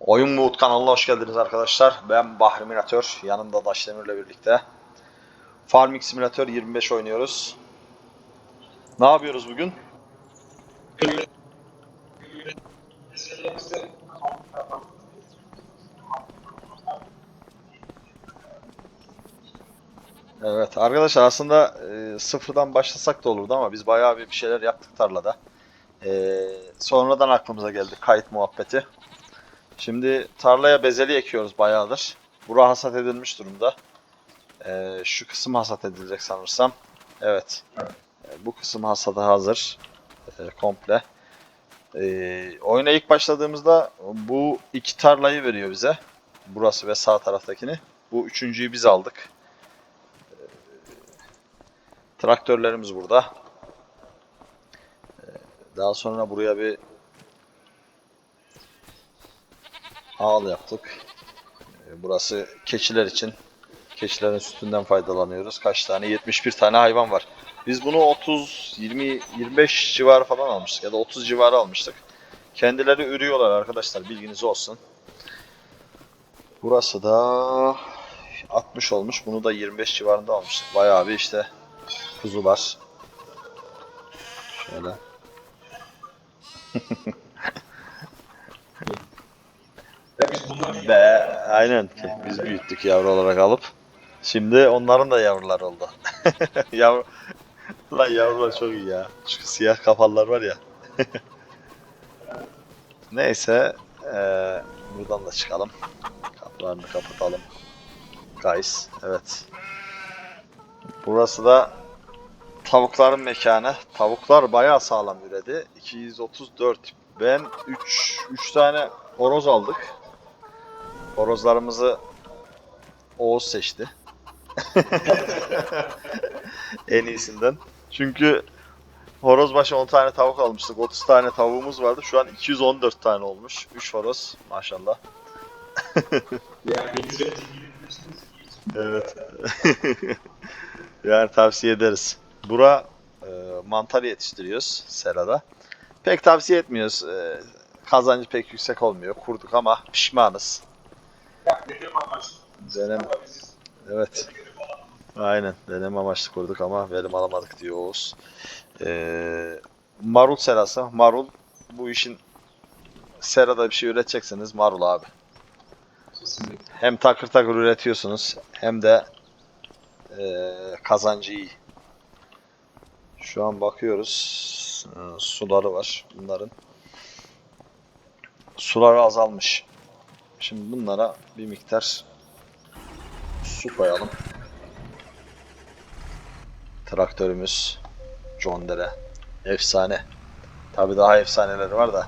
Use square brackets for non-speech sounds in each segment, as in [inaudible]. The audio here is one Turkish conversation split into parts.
Oyun Mood kanalına hoş geldiniz arkadaşlar. Ben Bahri Minatör. Yanımda Daşdemir'le birlikte. Farming Simulator 25 oynuyoruz. Ne yapıyoruz bugün? Evet arkadaşlar aslında e, sıfırdan başlasak da olurdu ama biz bayağı bir şeyler yaptık tarlada. E, sonradan aklımıza geldi kayıt muhabbeti. Şimdi tarlaya bezeli ekiyoruz bayağıdır. Bura hasat edilmiş durumda. Ee, şu kısım hasat edilecek sanırsam. Evet. Ee, bu kısım hasada hazır. Ee, komple. Ee, oyuna ilk başladığımızda bu iki tarlayı veriyor bize. Burası ve sağ taraftakini. Bu üçüncüyü biz aldık. Ee, traktörlerimiz burada. Ee, daha sonra buraya bir ağıl yaptık. Ee, Burası keçiler için. Keçilerin sütünden faydalanıyoruz. Kaç tane? 71 tane hayvan var. Biz bunu 30, 20, 25 civarı falan almıştık ya da 30 civarı almıştık. Kendileri ürüyorlar arkadaşlar bilginiz olsun. Burası da 60 olmuş. Bunu da 25 civarında almıştık. Bayağı bir işte kuzular. Şöyle. [laughs] Be, aynen biz büyüttük yavru olarak alıp. Şimdi onların da yavrular oldu. [laughs] Yavru... Lan yavrular çok iyi ya. Şu siyah kafalılar var ya. [laughs] Neyse. eee, buradan da çıkalım. Kapılarını kapatalım. Guys. Evet. Burası da tavukların mekanı. Tavuklar bayağı sağlam üredi. 234. Ben 3 3 tane horoz aldık. Horozlarımızı Oğuz seçti. [laughs] en iyisinden. Çünkü horoz başı 10 tane tavuk almıştık. 30 tane tavuğumuz vardı. Şu an 214 tane olmuş. 3 horoz maşallah. Yani [laughs] Evet. [laughs] yani tavsiye ederiz. Bura e, mantar yetiştiriyoruz serada. Pek tavsiye etmiyoruz. E, kazancı pek yüksek olmuyor. Kurduk ama pişmanız. Denem, evet. Aynen. Deneme amaçlı kurduk ama verim alamadık diyor Oğuz. Ee, marul serası. Marul bu işin serada bir şey üretecekseniz marul abi. Kesinlikle. Hem takır takır üretiyorsunuz hem de ee, kazancı iyi. Şu an bakıyoruz. Ee, suları var bunların. Suları azalmış. Şimdi bunlara bir miktar su koyalım. Traktörümüz John Deere. Efsane. Tabi daha efsaneleri var da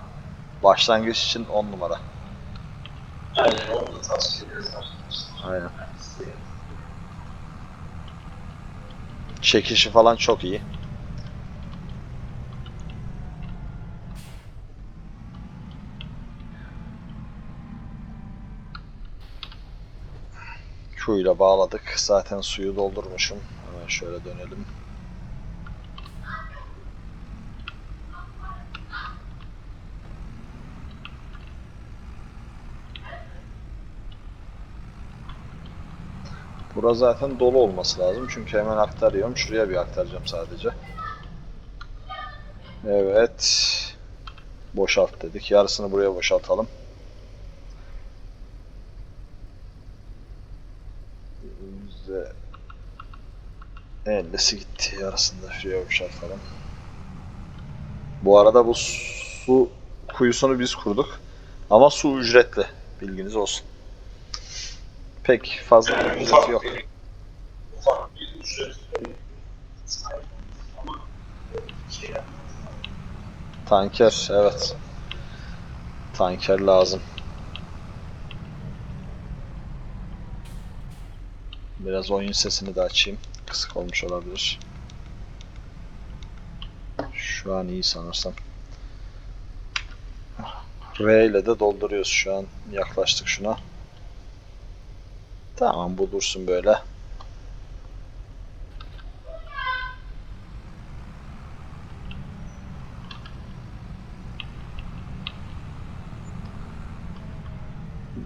başlangıç için 10 numara. Aynen onu da tavsiye ederiz. Aynen. Çekişi falan çok iyi. Kuyuyla bağladık. Zaten suyu doldurmuşum. Hemen şöyle dönelim. Bura zaten dolu olması lazım. Çünkü hemen aktarıyorum. Şuraya bir aktaracağım sadece. Evet. Boşalt dedik. Yarısını buraya boşaltalım. Yüzde 50'si gitti. Yarısını da şuraya boşaltalım. Bu arada bu su kuyusunu biz kurduk. Ama su ücretli. Bilginiz olsun. Pek fazla bir ücreti yok. Şey Tanker, evet. Tanker lazım. Biraz oyun sesini de açayım. Kısık olmuş olabilir. Şu an iyi sanırsam. R ile de dolduruyoruz şu an. Yaklaştık şuna. Tamam bu dursun böyle.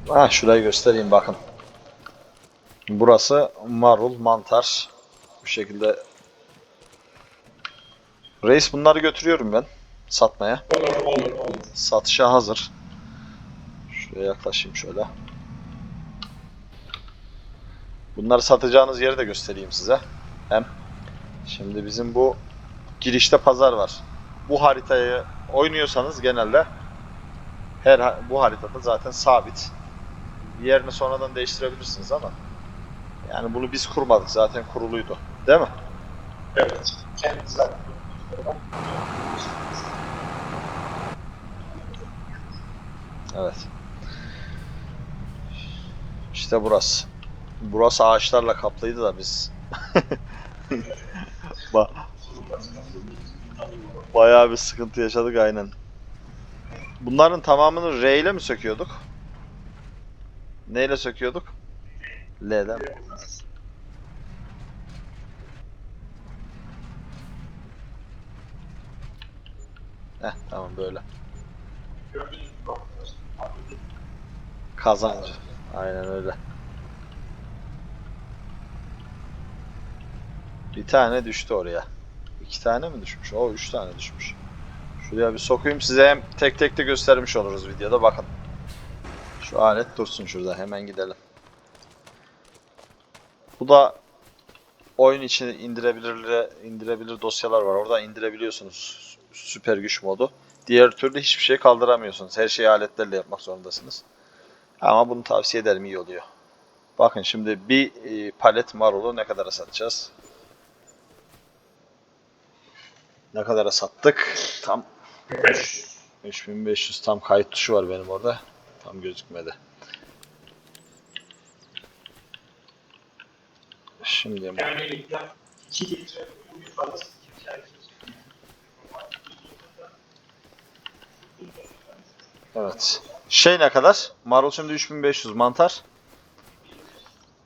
Ha şurayı göstereyim bakın. Burası marul, mantar. Bu şekilde. Reis bunları götürüyorum ben satmaya. Olur olur olur. Satışa hazır. Şuraya yaklaşayım şöyle. Bunları satacağınız yeri de göstereyim size. Hem şimdi bizim bu girişte pazar var. Bu haritayı oynuyorsanız genelde her bu haritada zaten sabit. Yerini sonradan değiştirebilirsiniz ama yani bunu biz kurmadık zaten kuruluydu. Değil mi? Evet. Kendi zaten. Evet. İşte burası. Burası ağaçlarla kaplıydı da biz. [laughs] ba Bayağı bir sıkıntı yaşadık aynen. Bunların tamamını R ile mi söküyorduk? Neyle söküyorduk? L'den. Heh tamam böyle. Kazancı. Aynen öyle. Bir tane düştü oraya. İki tane mi düşmüş? O üç tane düşmüş. Şuraya bir sokayım size hem tek tek de göstermiş oluruz videoda bakın. Şu alet dursun şurada hemen gidelim. Bu da oyun için indirebilir indirebilir dosyalar var. Orada indirebiliyorsunuz süper güç modu. Diğer türlü hiçbir şey kaldıramıyorsunuz. Her şeyi aletlerle yapmak zorundasınız. Ama bunu tavsiye ederim iyi oluyor. Bakın şimdi bir e, palet marulu ne kadara satacağız? Ne kadara sattık? Tam 500. 3500 tam kayıt tuşu var benim orada. Tam gözükmedi. Şimdi Yani 2 litre bu ifadesi. evet. Şey ne kadar? Marul şimdi 3500 mantar.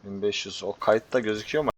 1500 o kayıtta gözüküyor mu?